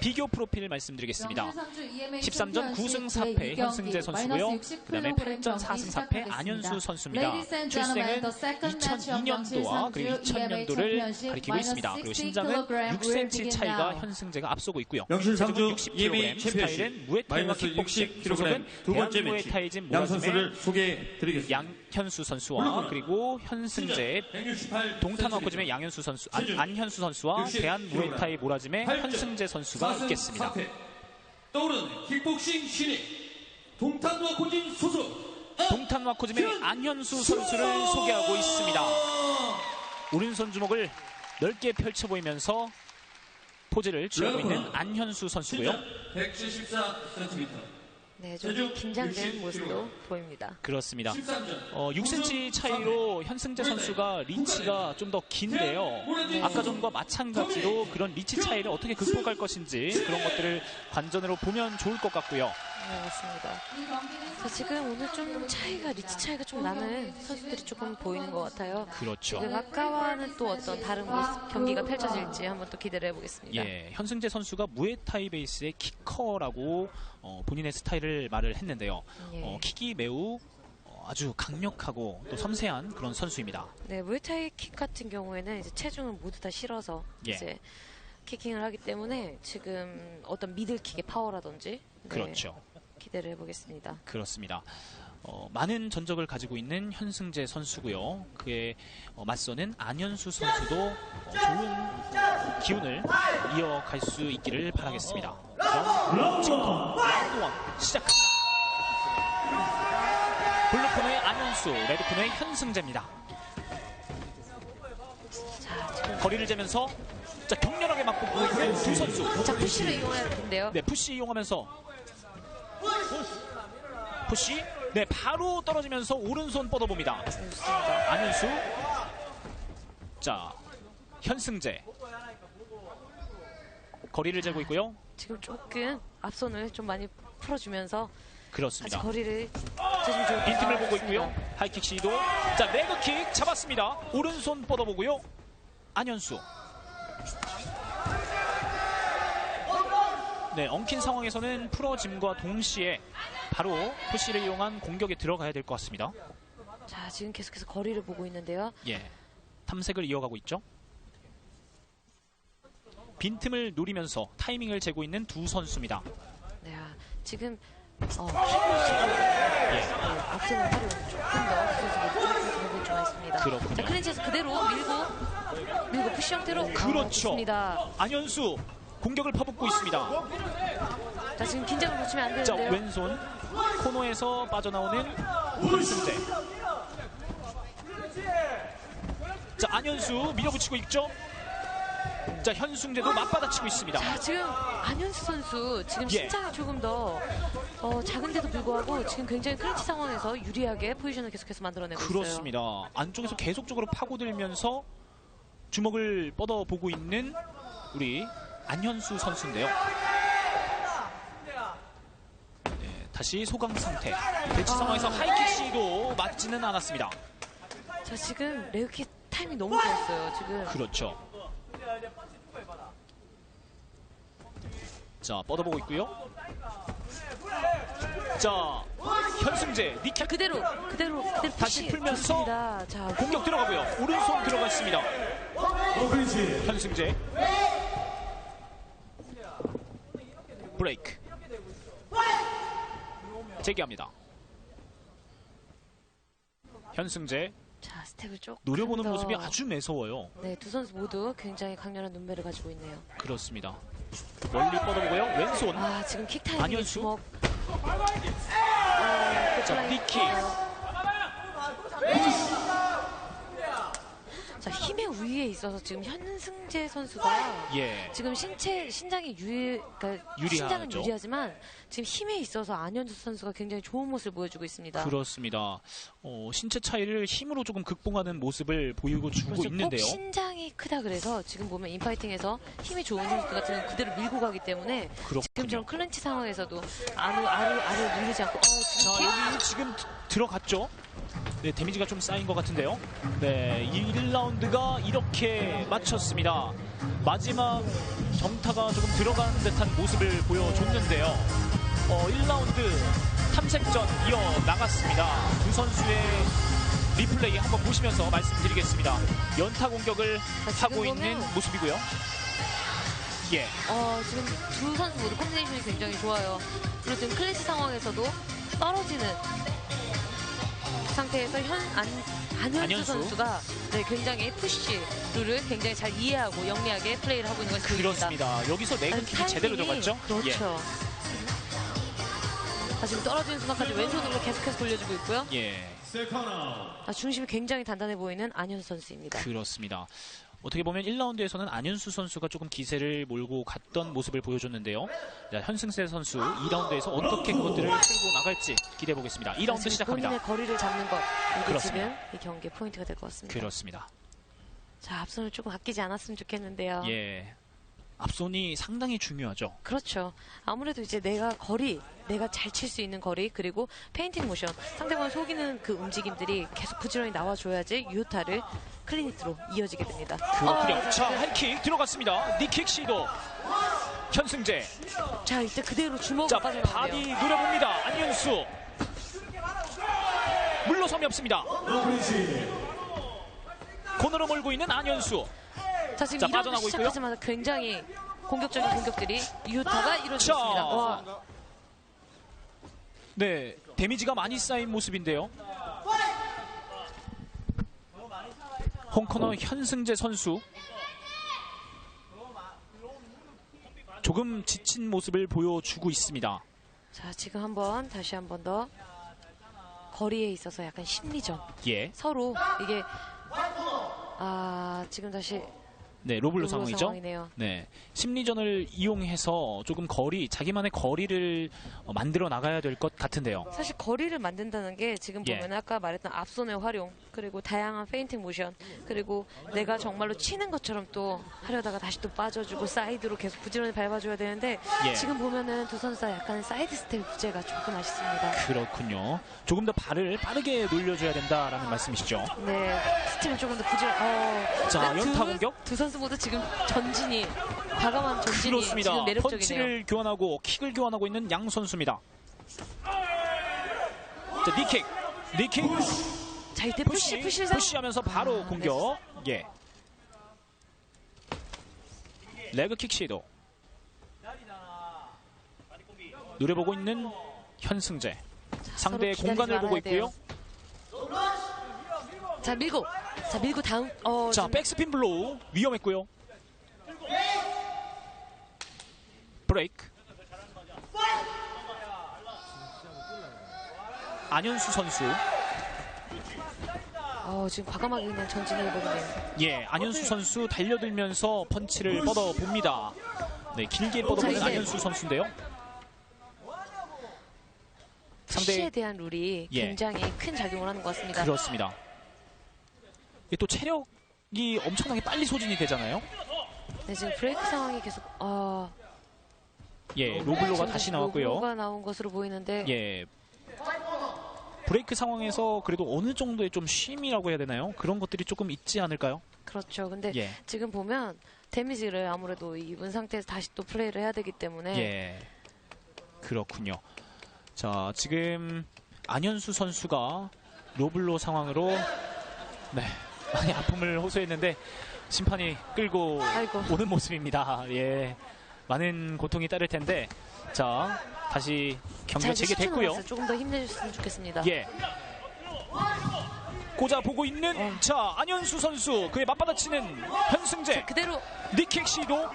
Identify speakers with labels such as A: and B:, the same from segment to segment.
A: 비교 프로필 말씀드리겠습니다. 13전
B: 13전
A: 9승 4패 현승재 선수고요. 그 다음에 8전 4승 4패 안현수 선수입니다. 출생은 2002년도와 그리고 2000년도를 가리키고 있습니다. 그리고 신장은 6cm 차이가 현승재가 앞서고 있고요.
C: 명실상주
A: 체중은
C: EMA
A: 60kg,
C: 챔피언십
A: 스타일은 무에타이와
C: 마이너스
A: 킥복싱,
C: 60kg
A: 소속은
C: 두 번째
A: 대한
C: 매치
A: 무에타이진
C: 양
A: 모라즘의
C: 선수를 소개해 드리겠습니다.
A: 양현수 선수와 그리고 현승재
C: 168
A: 동탄와코짐의 양현수 선수, 안, 안현수 선수와
C: 60
A: 대한 무에타이 모라짐의. 현승재 선수가 있겠습니다.
C: 떠오르는 킥복싱 신인 고진 소속
A: 동탄와코짐의 안현수 선수를 소개하고 있습니다. 오른손 주먹을 넓게 펼쳐 보이면서 포즈를 취하고 있는 안현수 선수고요.
C: 174cm
D: 네, 좀 긴장된
C: 60kg.
D: 모습도 보입니다.
A: 그렇습니다.
C: 13전
A: 어, 6cm 차이로 현승재 선수가 리치가 좀 더 긴데요. 아까 전과 마찬가지로 그런 리치 차이를 어떻게 극복할 것인지 그런 것들을 관전으로 보면 좋을 것 같고요.
D: 네, 맞습니다. 자, 지금 오늘 좀 차이가, 리치 차이가 좀 나는 선수들이 조금 보이는 것 같아요.
A: 그렇죠.
D: 지금 아까와는 또 어떤 다른 모습, 경기가 펼쳐질지 한번 또 기대를 해보겠습니다.
A: 예, 현승재 선수가 무에타이 베이스의 키커라고 어, 본인의 스타일을 말을 했는데요.
D: 예.
A: 어, 킥이 매우 어, 아주 강력하고 또 섬세한 그런 선수입니다.
D: 네, 무에타이 킥 같은 경우에는 이제 체중을 모두 다 실어서
A: 예.
D: 이제 키킹을 하기 때문에 지금 어떤 미들킥의 파워라든지 네,
A: 그렇죠.
D: 기대를 해보겠습니다.
A: 그렇습니다. 어, 많은 전적을 가지고 있는 현승재 선수고요. 그에 어, 맞서는 안현수 선수도 어, 좋은 기운을 이어갈 수 있기를 바라겠습니다. 그럼 지금부터 라운드 원 시작합니다. 블루코너의 안현수, 레드코너의 현승재입니다.
D: 자,
A: 거리를 재면서 자, 격렬하게 맞붙고 있는 두 선수.
D: 자 푸시를 이용해야 되는데요.
A: 네, 푸시 이용하면서 푸시 네, 바로 떨어지면서 오른손 뻗어봅니다. 안현수 자, 현승재 거리를 재고 있고요.
D: 지금 조금 앞손을 좀 많이 풀어주면서
A: 그렇습니다.
D: 거리를
A: 빈틈을 보고 있고요. 하이킥 시도. 자, 레그킥 잡았습니다. 오른손 뻗어보고요. 안현수. 네, 엉킨 상황에서는 풀어짐과 동시에 바로 푸시를 이용한 공격에 들어가야 될 것 같습니다.
D: 자 지금 계속해서 거리를 보고 있는데요.
A: 예. 탐색을 이어가고 있죠. 빈틈을 노리면서 타이밍을 재고 있는 두 선수입니다.
D: 네, 아, 지금 어,
A: 예.
D: 앞선을 활용 조금 더 했습니다.
A: 그렇군요.
D: 자 클린치에서 그대로 밀고 밀고 푸시 형태로
A: 그렇죠.
D: 좋습니다.
A: 안현수 공격을 퍼붓고 있습니다.
D: 자 지금 긴장을 놓치면 안
A: 자,
D: 되는데요.
A: 왼손 코너에서 빠져나오는 현승재. 자, 안현수 밀어붙이고 있죠. 자, 현승재도 맞받아치고 있습니다.
D: 자 지금 안현수 선수 지금
A: 예.
D: 신장이 조금 더 어, 작은데도 불구하고 지금 굉장히 클린치 상황에서 유리하게 포지션을 계속해서 만들어내고 있어요.
A: 그렇습니다. 안쪽에서 계속적으로 파고들면서 주먹을 뻗어보고 있는 우리 안현수 선수인데요. 네, 다시 소강 상태. 대치 상황에서 하이킥 시도 맞지는 않았습니다.
D: 자 지금 레그킥 타이밍 너무 좋았어요. 지금
A: 그렇죠. 자, 뻗어보고 있고요. 자, 현승재, 니캡
D: 그대로 그대로 그대로
A: 다시 풀면서
D: 좋습니다. 자
A: 공격 들어가고요. 오른손 들어갔습니다. 현승재. 브레이크. 재기합니다. 현승재
D: 자 스텝을 조금
A: 노려보는
D: 더-
A: 모습이 아주 매서워요.
D: 네, 두 선수 모두 굉장히 강렬한 눈매를 가지고 있네요.
A: 그렇습니다. 멀리 뻗어보고요. 왼손.
D: 아, 지금 킥 타이밍
A: 안현수?
D: 주먹.
A: 자, 니킥.
D: 자, 힘의 우위에 있어서 지금 현승재 선수가
A: 예.
D: 지금 신체 신장이 유리 그러니까
A: 유리하죠.
D: 신장은 유리하지만 지금 힘에 있어서 안현수 선수가 굉장히 좋은 모습을 보여주고 있습니다.
A: 그렇습니다. 어, 신체 차이를 힘으로 조금 극복하는 모습을 보이고 주고
D: 그렇죠.
A: 있는데요.
D: 꼭 신장이 크다 그래서 지금 보면 인파이팅에서 힘이 좋은 선수 같은 경우는 그대로 밀고 가기 때문에
A: 그렇군요.
D: 지금처럼 클렌치 상황에서도 안을 안을 안을 누르지 않고 어, 지금
A: 자,
D: 킥
A: 여기 지금 드- 들어갔죠? 네, 데미지가 좀 쌓인 것 같은데요. 네, 1라운드가 이렇게 마쳤습니다. 마지막 정타가 조금 들어간 듯한 모습을 보여줬는데요. 어, 1라운드 탐색전 이어 나갔습니다. 두 선수의 리플레이 한번 보시면서 말씀드리겠습니다. 연타 공격을
D: 자,
A: 하고
D: 지금
A: 있는 모습이고요. 예,
D: 어, 지금 두 선수 모두 콤비네이션이 굉장히 좋아요. 그리고 지금 클래시 상황에서도 떨어지는 상태에서 현 안, 안현수,
A: 안현수.
D: 선수가 네, 굉장히 푸시 룰을 굉장히 잘 이해하고 영리하게 플레이를 하고 있는 보입니다.
A: 그렇습니다. 여기서 레그킥이 제대로 들어갔죠? 예.
D: 그렇죠. 아, 지금 떨어지는 순간까지 왼손으로 계속해서 돌려주고 있고요.
A: 예.
D: 아, 중심이 굉장히 단단해 보이는 안현수 선수입니다.
A: 그렇습니다. 어떻게 보면 1라운드에서는 안현수 선수가 조금 기세를 몰고 갔던 모습을 보여줬는데요. 자, 현승세 선수 2라운드에서 어떻게 그것들을 끌고 나갈지 기대해 보겠습니다. 2라운드
D: 지금
A: 시작합니다.
D: 본인의 거리를 잡는 것 이게. 지금 이 경기의 포인트가 될 것 같습니다.
A: 그렇습니다.
D: 자 앞선을 조금 아끼지 않았으면 좋겠는데요.
A: 예. 앞손이 상당히 중요하죠.
D: 그렇죠. 아무래도 이제 내가 거리, 내가 잘 칠 수 있는 거리 그리고 페인팅 모션 상대방을 속이는 그 움직임들이 계속 부지런히 나와줘야지 유타를 클리니트로 이어지게 됩니다.
A: 그렇군요.
D: 어,
A: 자,
D: 자,
A: 하이킥 들어갔습니다. 니킥 시도. 현승재.
D: 자 이때 그대로 주먹을
A: 자. 바디 노려봅니다. 안현수. 물러섬이 없습니다. 코너로 몰고 있는 안현수.
D: 자 지금
A: 자,
D: 2라운드
A: 빠져나오고 있고요.
D: 시작하자마자 굉장히 공격적인 공격들이 유타가 이루어졌습니다.
A: 자.
D: 와,
A: 네, 데미지가 많이 쌓인 모습인데요. 홍코너 현승재 선수 조금 지친 모습을 보여주고 있습니다.
D: 자 지금 한번 다시 한 번 더 거리에 있어서 약간 심리전
A: 예,
D: 서로 이게 아 지금 다시
A: 네 로블로
D: 로블로
A: 상황이죠.
D: 상황이네요.
A: 네, 심리전을 이용해서 조금 거리, 자기만의 거리를 어, 만들어 나가야 될 것 같은데요.
D: 사실 거리를 만든다는 게 지금
A: 예.
D: 보면 아까 말했던 앞손의 활용 그리고 다양한 페인팅 모션 그리고 내가 정말로 치는 것처럼 또 하려다가 다시 또 빠져주고 사이드로 계속 부지런히 밟아줘야 되는데
A: 예.
D: 지금 보면은 두 선수 다 약간 사이드 스텝 부재가 조금 아쉽습니다.
A: 그렇군요. 조금 더 발을 빠르게 놀려줘야 된다라는 말씀이시죠.
D: 네, 스텝을 조금 더 부지런. 어,
A: 자,
D: 네,
A: 연타
D: 두-
A: 공격.
D: 두 선수 모두 지금 전진이 과감한 전진이
A: 그렇습니다.
D: 지금 매력적이네요.
A: 펀치를 교환하고 킥을 교환하고 있는 양 선수입니다. 자, 니킥, 니킥,
D: 자 이때
A: 푸시,
D: 푸시
A: 푸시하면서 바로
D: 아,
A: 공격. 예. 레그킥 시도. 노려보고 있는 현승재. 상대의 공간을 보고
D: 돼요.
A: 있고요.
D: 자 밀고 자 밀고 다음 어
A: 자, 백스핀 블로우 위험했고요. 브레이크. 안현수 선수.
D: 어, 지금 과감하게 그냥 전진을 해버리네요.
A: 예, 안현수 선수 달려들면서 펀치를 뻗어 봅니다. 네, 길게 뻗어 보는
D: 자, 이제-
A: 안현수 선수인데요.
D: 푸시에
A: 상대
D: 대한 룰이
A: 예.
D: 굉장히 큰 작용을 하는 것 같습니다.
A: 그렇습니다. 이게 또 체력이 엄청나게 빨리 소진이 되잖아요.
D: 네, 지금 브레이크 상황이 계속 어,
A: 예, 로블로가
D: 지금
A: 다시 나왔고요.
D: 로블로가 나온 것으로 보이는데
A: 예. 브레이크 상황에서 그래도 어느 정도의 좀 쉼이라고 해야 되나요? 그런 것들이 조금 있지 않을까요?
D: 그렇죠. 근데
A: 예.
D: 지금 보면 데미지를 아무래도 입은 상태에서 다시 또 플레이를 해야 되기 때문에
A: 예. 그렇군요. 자, 지금 안현수 선수가 로블로 상황으로 네. 많이 아픔을 호소했는데 심판이 끌고
D: 아이고.
A: 오는 모습입니다. 예. 많은 고통이 따를 텐데 자, 다시
D: 10초
A: 재개됐고요.
D: 조금 더 힘내줬으면 좋겠습니다.
A: 예. 꽂아 보고 있는
D: 어.
A: 자, 안현수 선수 그의 맞받아치는 현승재
D: 그대로
A: 니킥 시도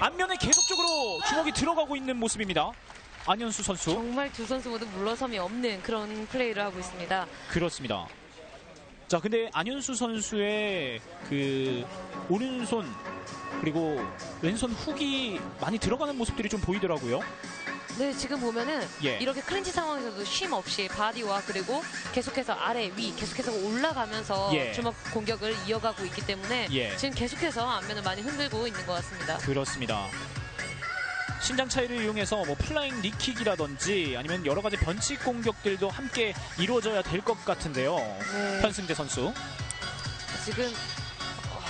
A: 안면에 계속적으로 주먹이 들어가고 있는 모습입니다. 안현수 선수
D: 정말 두 선수 모두 물러섬이 없는 그런 플레이를 하고 있습니다.
A: 그렇습니다. 자, 근데 안현수 선수의 그 오른손 그리고 왼손 훅이 많이 들어가는 모습들이 좀 보이더라고요.
D: 네, 지금 보면은
A: 예.
D: 이렇게 클린치 상황에서도 쉼 없이 바디와 그리고 계속해서 아래 위 계속해서 올라가면서
A: 예.
D: 주먹 공격을 이어가고 있기 때문에
A: 예.
D: 지금 계속해서 앞면을 많이 흔들고 있는 것 같습니다.
A: 그렇습니다. 신장 차이를 이용해서 뭐 플라잉 니킥이라든지 아니면 여러 가지 변칙 공격들도 함께 이루어져야 될 것 같은데요.
D: 네.
A: 현승재 선수.
D: 지금 어,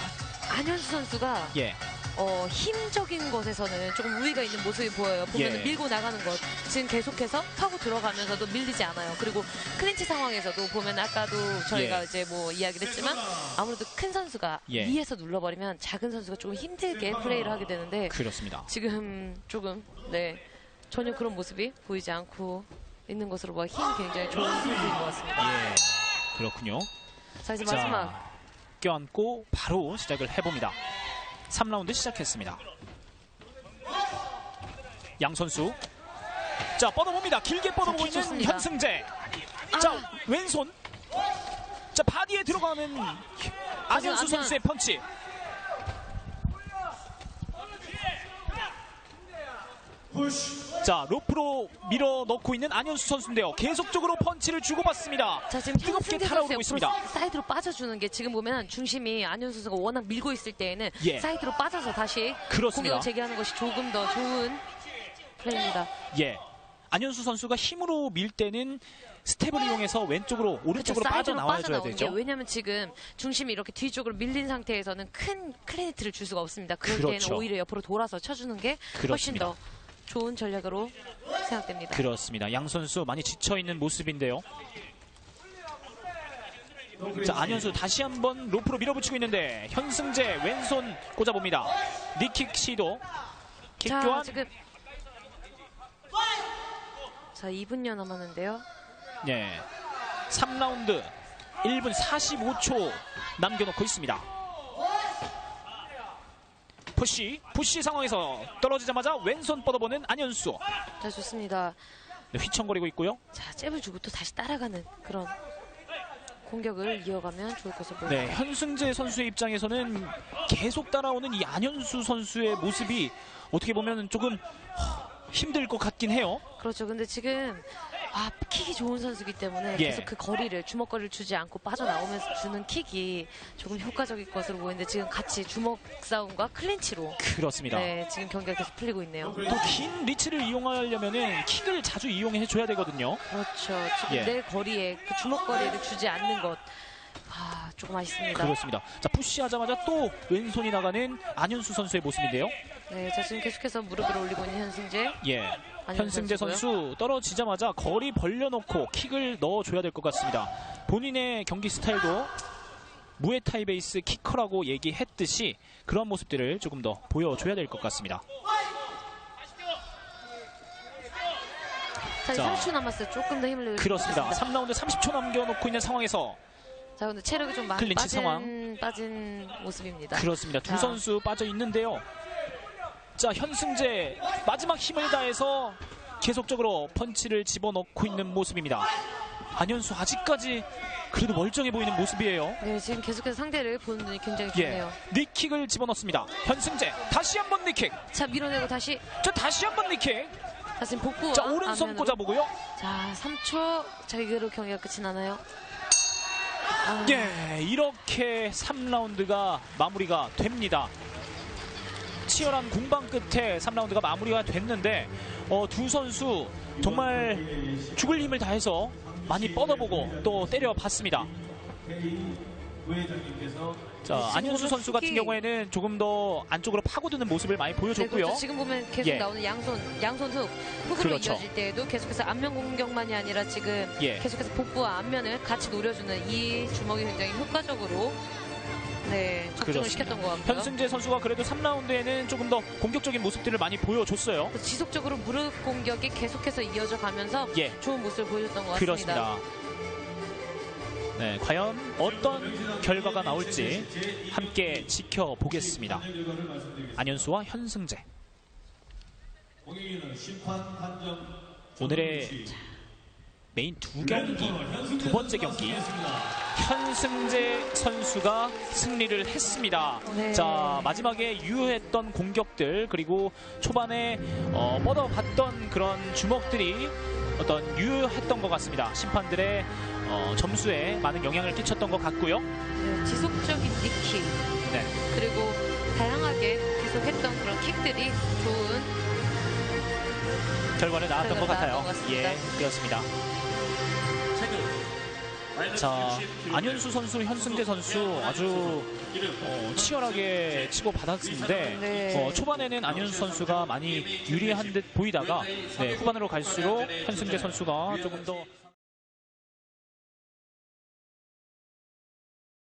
D: 안현수 선수가
A: 예.
D: 어, 힘적인 것에서는 조금 우위가 있는 모습이 보여요. 보면
A: 예.
D: 밀고 나가는 것. 지금 계속해서 타고 들어가면서도 밀리지 않아요. 그리고 클린치 상황에서도 보면 아까도 저희가
A: 예.
D: 이제 뭐 이야기를 했지만 아무래도 큰 선수가
A: 예.
D: 위에서 눌러버리면 작은 선수가 조금 힘들게 플레이를 하게 되는데
A: 그렇습니다.
D: 지금 조금 네 전혀 그런 모습이 보이지 않고 있는 것으로 봐 힘이 굉장히 좋은 선수인 것 같습니다.
A: 예. 그렇군요.
D: 자 이제
A: 자,
D: 마지막
A: 껴안고 바로 시작을 해봅니다. 3라운드 시작했습니다. 양 선수. 자, 뻗어봅니다. 길게 뻗어보고
D: 자,
A: 있는
D: 좋습니다.
A: 현승재.
D: 아.
A: 자, 왼손. 자, 바디에 들어가는
D: 안면.
A: 선수의 펀치. 자, 로프로 밀어 넣고 있는 안현수 선수인데요. 계속적으로 펀치를 주고받습니다.
D: 자 지금
A: 뜨겁게 달아오르고 있습니다.
D: 사이드로 빠져주는 게 지금 보면 중심이 안현수 선수가 워낙 밀고 있을 때에는
A: 예.
D: 사이드로 빠져서 다시
A: 그렇습니다.
D: 공격을 재개하는 것이 조금 더 좋은 플레이입니다.
A: 예. 안현수 선수가 힘으로 밀 때는 스텝을 이용해서 왼쪽으로 오른쪽으로
D: 그렇죠.
A: 빠져나와줘야 되죠.
D: 게 왜냐하면 지금 중심이 이렇게 뒤쪽으로 밀린 상태에서는 큰 클리니트를 줄 수가 없습니다. 그럴
A: 그렇죠.
D: 때는 오히려 옆으로 돌아서 쳐주는 게 훨씬
A: 그렇습니다.
D: 더 좋은 전략으로 생각됩니다.
A: 그렇습니다. 양 선수 많이 지쳐 있는 모습인데요. 자, 안현수 다시 한번 로프로 밀어붙이고 있는데 현승재 왼손 꽂아봅니다. 니킥 시도. 킥
D: 자. 지금 자 2분여 남았는데요.
A: 네. 3라운드 1분 45초 남겨놓고 있습니다. 푸시, 푸시 상황에서 떨어지자마자 왼손 뻗어보는 안현수.
D: 자 좋습니다.
A: 네, 휘청거리고 있고요.
D: 자 잽을 주고 또 다시 따라가는 그런 공격을 이어가면 좋을 것으로 보입니다.
A: 네, 현승재 선수의 입장에서는 계속 따라오는 이 안현수 선수의 모습이 어떻게 보면 조금 허, 힘들 것 같긴 해요.
D: 그렇죠. 근데 지금 아 킥이 좋은 선수이기 때문에
A: 예.
D: 계속 그 거리를 주먹거리를 주지 않고 빠져나오면서 주는 킥이 조금 효과적일 것으로 보이는데 지금 같이 주먹 싸움과 클린치로
A: 그렇습니다.
D: 네 지금 경기가 계속 풀리고 있네요.
A: 또 긴 리치를 이용하려면은 킥을 자주 이용해 줘야 되거든요.
D: 그렇죠. 지금
A: 예.
D: 내 거리에 그 주먹거리를 주지 않는 것. 아 조금 아쉽습니다.
A: 그렇습니다. 자, 푸시하자마자 또 왼손이 나가는 안현수 선수의 모습인데요.
D: 네, 자 지금 계속해서 무릎을 올리고 있는 현승재.
A: 예. 현승재
D: 선수고요.
A: 선수 떨어지자마자 거리 벌려놓고 킥을 넣어줘야 될 것 같습니다. 본인의 경기 스타일도 무에타이 베이스 키커라고 얘기했듯이 그런 모습들을 조금 더 보여줘야 될 것 같습니다.
D: 자,
A: 자.
D: 30초 남았어요. 조금 더 힘을
A: 그렇습니다. 3라운드 30초 남겨놓고 있는 상황에서
D: 자, 근데 체력이 좀 많이 빠진,
A: 상황.
D: 빠진 모습입니다.
A: 그렇습니다. 두
D: 자.
A: 선수 빠져 있는데요. 자, 현승재 마지막 힘을 다해서 계속적으로 펀치를 집어넣고 있는 모습입니다. 안현수 아직까지 그래도 멀쩡해 보이는 모습이에요.
D: 네, 지금 계속해서 상대를 보는 눈이 굉장히
A: 예,
D: 좋네요.
A: 니킥을 집어넣습니다. 현승재 다시 한번 니킥.
D: 자, 밀어내고 다시.
A: 자, 다시 한번 니킥.
D: 자, 지금 복부.
A: 자, 오른손 꽂아보고요.
D: 자, 3초. 자, 이대로 경기가 끝이 나나요? 아,
A: 예, 이렇게 3라운드가 마무리가 됩니다. 치열한 공방 끝에 3라운드가 마무리가 됐는데 어, 두 선수 정말 죽을 힘을 다해서 많이 뻗어보고 또 때려봤습니다. 자, 안현수 선수 같은 경우에는 조금 더 안쪽으로 파고드는 모습을 많이
D: 네,
A: 보여줬고요.
D: 그렇죠. 지금 보면 계속
A: 예.
D: 나오는 양손, 양손 훅. 훅으로
A: 그렇죠.
D: 이어질 때에도 계속해서 앞면 공격만이 아니라 지금
A: 예.
D: 계속해서 복부와 앞면을 같이 노려주는 이 주먹이 굉장히 효과적으로 네, 적중을. 시켰던 것 같고요.
A: 현승재 선수가 그래도 3라운드에는 조금 더 공격적인 모습들을 많이 보여줬어요.
D: 또 지속적으로 무릎 공격이 계속해서 이어져 가면서
A: 예.
D: 좋은 모습을 보여줬던 것 같습니다.
A: 그렇습니다. 네, 과연 어떤 결과가 나올지 함께 지켜보겠습니다. 안현수와 현승재. 오늘의 메인 두 경기, 두 번째 경기. 현승재 선수가 승리를 했습니다.
D: 네.
A: 자, 마지막에 유효했던 공격들, 그리고 초반에 어, 뻗어봤던 그런 주먹들이 어떤 유효했던 것 같습니다. 심판들의 어, 점수에 많은 영향을 끼쳤던 것 같고요.
D: 네, 지속적인 니킥
A: 네.
D: 그리고 다양하게 계속했던 그런 킥들이 좋은
A: 결과는 나왔던 것 같아요.
D: 것.
A: 예, 그렇습니다. 자, 안현수 선수, 현승재 선수 아주 어, 치열하게 치고 받았는데
D: 네.
A: 어, 초반에는 안현수 선수가 많이 유리한 듯 보이다가 네, 후반으로 갈수록 현승재 선수가 조금 더